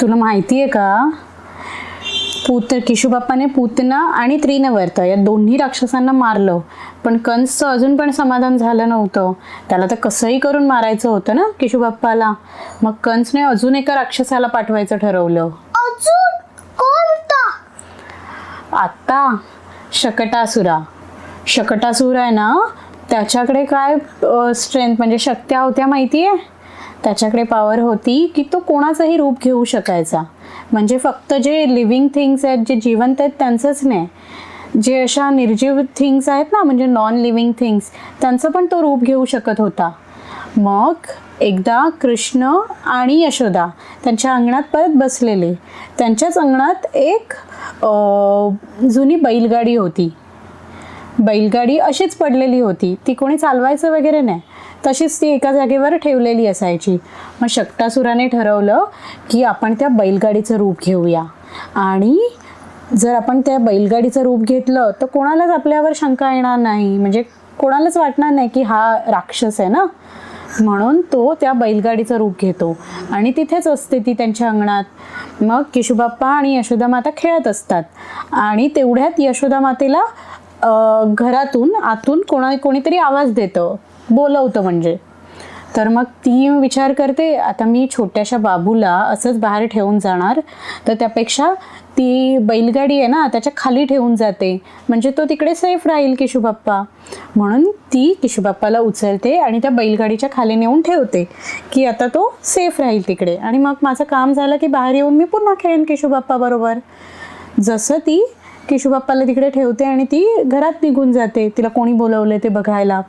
तुला माहिती आहे का? पूत किशोबाप्पाने पूतना आणि त्रिनवर्त या दोन्ही राक्षसांना मारलं. पण कंसचं अजून पण समाधान झालं नव्हतं. त्याला तर कसंही करून मारायचं होतं ना किशोबाप्पाला. मग कंसने अजून एका राक्षसाला पाठवायचं ठरवलं. अजून? कोणता? आत्ता? शकटासुरा. शकटासूर आहे ना? त्याच्याकडे काय स्ट्रेंथ म्हणजे शक्त्या होत्या माहिती आहे त्याच्याकडे पॉवर होती की तो कोणाचंही रूप घेऊ शकायचा. म्हणजे फक्त जे लिव्हिंग थिंग्स आहेत जे जिवंत आहेत त्यांचंच नाही. जे अशा निर्जीव थिंग्स आहेत ना म्हणजे नॉन लिव्हिंग थिंग्स त्यांचं पण तो रूप घेऊ शकत होता. मग एकदा कृष्ण आणि यशोदा त्यांच्या अंगणात परत बसलेले. त्यांच्याच अंगणात एक जुनी बैलगाडी होती. बैलगाडी अशीच पडलेली होती. ती कोणी चालवायचं वगैरे नाही. तशीच ती एका जागेवर ठेवलेली असायची. मग शक्टासुराने ठरवलं की आपण त्या बैलगाडीचं रूप घेऊया. आणि जर आपण त्या बैलगाडीचं रूप घेतलं तर कोणालाच आपल्यावर शंका येणार नाही. म्हणजे कोणालाच वाटणार नाही की हा राक्षस आहे ना? म्हणून तो त्या बैलगाडीचं रूप घेतो. आणि तिथेच असते ती त्यांच्या अंगणात. मग केशुबाप्पा आणि यशोदा माता खेळत असतात. आणि तेवढ्यात यशोदा मातेला घरातून आतून कोणा कोणीतरी आवाज देतं. बोलवतं म्हणजे. तर मग ती विचार करते आता मी छोट्याशा बाबूला असंच बाहेर ठेवून जाणार तर त्यापेक्षा ती बैलगाडी आहे ना त्याच्याखाली ठेवून जाते. म्हणजे तो तिकडे सेफ राहील किशोबाप्पा. म्हणून ती किशोबाप्पाला उचलते आणि त्या बैलगाडीच्या खाली नेऊन ठेवते की आता तो सेफ राहील तिकडे. आणि मग माझं काम झालं की बाहेर येऊन मी पुन्हा खेळेन किशोबाप्पा बरोबर. जसं ती किशोबाप्पाला तिकडे ठेवते आणि ती घरात निघून जाते तिला कोणी बोलवले ते बघायला.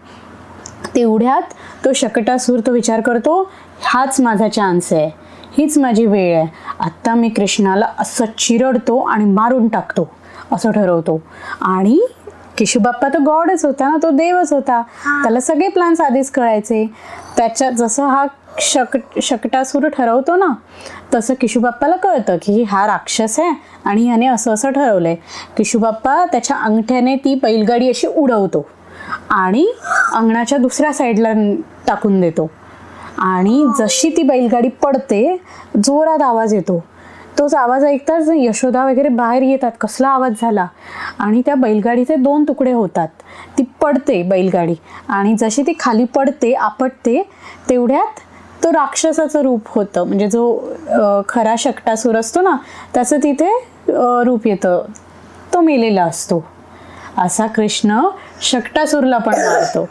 तेवढ्यात तो शकटासूर तो विचार करतो हाच माझा चान्स आहे. हीच माझी वेळ आहे. आत्ता मी कृष्णाला असं चिरडतो आणि मारून टाकतो. असं ठरवतो. आणि किशोबाप्पा तर गॉडच होता ना तो देवच होता. त्याला सगळे प्लॅन्स आधीच कळायचे. त्याच्या जसं हा शक शकटासूर ठरवतो ना तसं किशोबाप्पाला कळतं की हा राक्षस आहे आणि ह्याने असं असं ठरवलंय. किशोबाप्पा त्याच्या अंगठ्याने ती बैलगाडी अशी उडवतो. आणि अंगणाच्या दुसऱ्या साईडला टाकून देतो. आणि जशी ती बैलगाडी पडते जोरात आवाज येतो. तोच आवाज ऐकताच यशोदा वगैरे बाहेर येतात. कसला आवाज झाला? आणि त्या बैलगाडीचे दोन तुकडे होतात. ती पडते बैलगाडी. आणि जशी ती खाली पडते आपटते तेवढ्यात तो राक्षसाचं रूप होतं. म्हणजे जो खरा शकटासूर असतो ना त्याचं तिथे रूप येतं. तो मेलेला असतो. असा कृष्ण शकटासूरला पण मारतो.